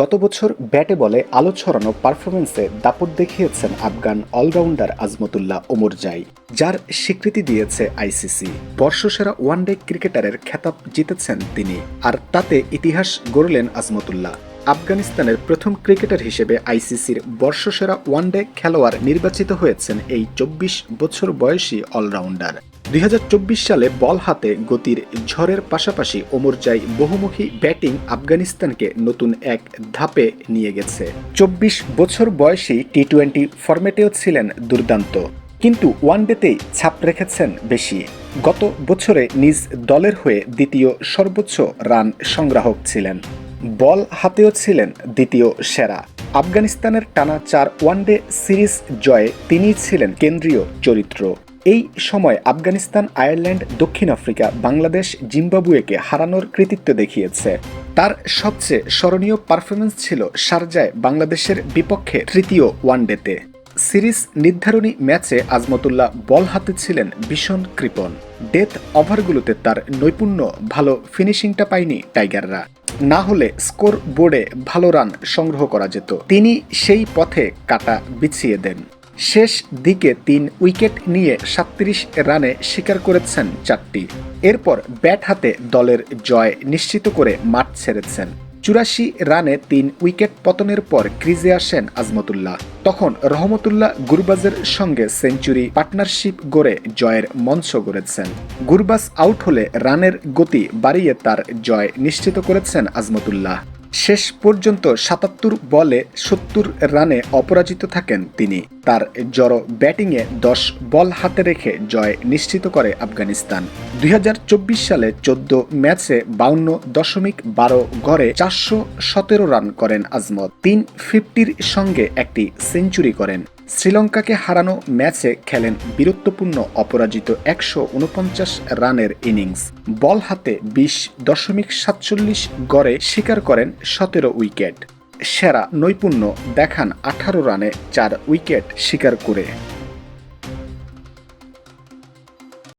গত বছর ব্যাটে বলে আলো ছড়ানো পারফরমেন্সে দাপট দেখিয়েছেন আফগান অলরাউন্ডার আজমতুল্লাহ ওমরজাই যার স্বীকৃতি দিয়েছে আইসিসি। বর্ষসেরা ওয়ানডে ক্রিকেটারের খেতাব জিতেছেন তিনি, আর তাতে ইতিহাস গড়লেন আজমতুল্লাহ। আফগানিস্তানের প্রথম ক্রিকেটার হিসেবে আইসিসির বর্ষসেরা ওয়ানডে খেলোয়াড় নির্বাচিত হয়েছেন এই চব্বিশ বছর বয়সী অলরাউন্ডার। দুই হাজার চব্বিশ সালে বল হাতে গতির ঝড়ের পাশাপাশি ওমরজাই বহুমুখী ব্যাটিং আফগানিস্তানকে নতুন এক ধাপে নিয়ে গেছে। চব্বিশ বছর বয়সী টি টোয়েন্টি ফরম্যাটেও ছিলেন দুর্দান্ত, কিন্তু ওয়ানডেতেই ছাপ রেখেছেন বেশি। গত বছরে নিজ দলের হয়ে দ্বিতীয় সর্বোচ্চ রান সংগ্রাহক ছিলেন। বল হাতেও ছিলেন দ্বিতীয় সেরা। আফগানিস্তানের টানা চার ওয়ানডে সিরিজ জয়ে তিনি ছিলেন কেন্দ্রীয় চরিত্র। এই সময় আফগানিস্তান, আয়ারল্যান্ড, দক্ষিণ আফ্রিকা, বাংলাদেশ, জিম্বাবুয়েকে হারানোর কৃতিত্ব দেখিয়েছে। তার সবচেয়ে স্মরণীয় পারফরমেন্স ছিল শারজায় বাংলাদেশের বিপক্ষে তৃতীয় ওয়ানডেতে। সিরিজ নির্ধারণী ম্যাচে আজমতুল্লাহ বল হাতে ছিলেন ভীষণ কৃপণ। ডেথ ওভারগুলোতে তার নৈপুণ্য, ভালো ফিনিশিংটা পায়নি টাইগাররা। না হলে স্কোর বোর্ডে ভালো রান সংগ্রহ করা যেত। তিনি সেই পথে কাটা বিছিয়ে দেন। শেষ দিকে তিন উইকেট নিয়ে সাত্রিশ রানে শিকার করেছেন চারটি। এরপর ব্যাট হাতে দলের জয় নিশ্চিত করে মাঠ ছেড়েছেন। চুরাশি রানে তিন উইকেট পতনের পর ক্রিজে আসেন আজমতুল্লাহ। তখন রহমতুল্লাহ গুরবাজের সঙ্গে সেঞ্চুরি পার্টনারশিপ গড়ে জয়ের মঞ্চ গড়েছেন। গুরবাজ আউট হলে রানের গতি বাড়িয়ে তার জয় নিশ্চিত করেছেন আজমতুল্লাহ। শেষ পর্যন্ত সাতাত্তর বলে সত্তর রানে অপরাজিত থাকেন তিনি। তার জড়ো ব্যাটিংয়ে দশ বল হাতে রেখে জয় নিশ্চিত করে আফগানিস্তান। দুই হাজার চব্বিশ সালে চোদ্দ ম্যাচে বাউন্ন দশমিক বারো গড়ে চারশো সতেরো রান করেন আজমত। তিন ফিফটির সঙ্গে একটি সেঞ্চুরি করেন। শ্রীলঙ্কাকে হারানো ম্যাচে খেলেন বীরত্বপূর্ণ অপরাজিত একশো উনপঞ্চাশ রানের ইনিংস। বল হাতে বিশ দশমিক সাতচল্লিশ গড়ে শিকার করেন সতেরো উইকেট। সেরা নৈপুণ্য দেখান আঠারো রানে চার উইকেট শিকার করে।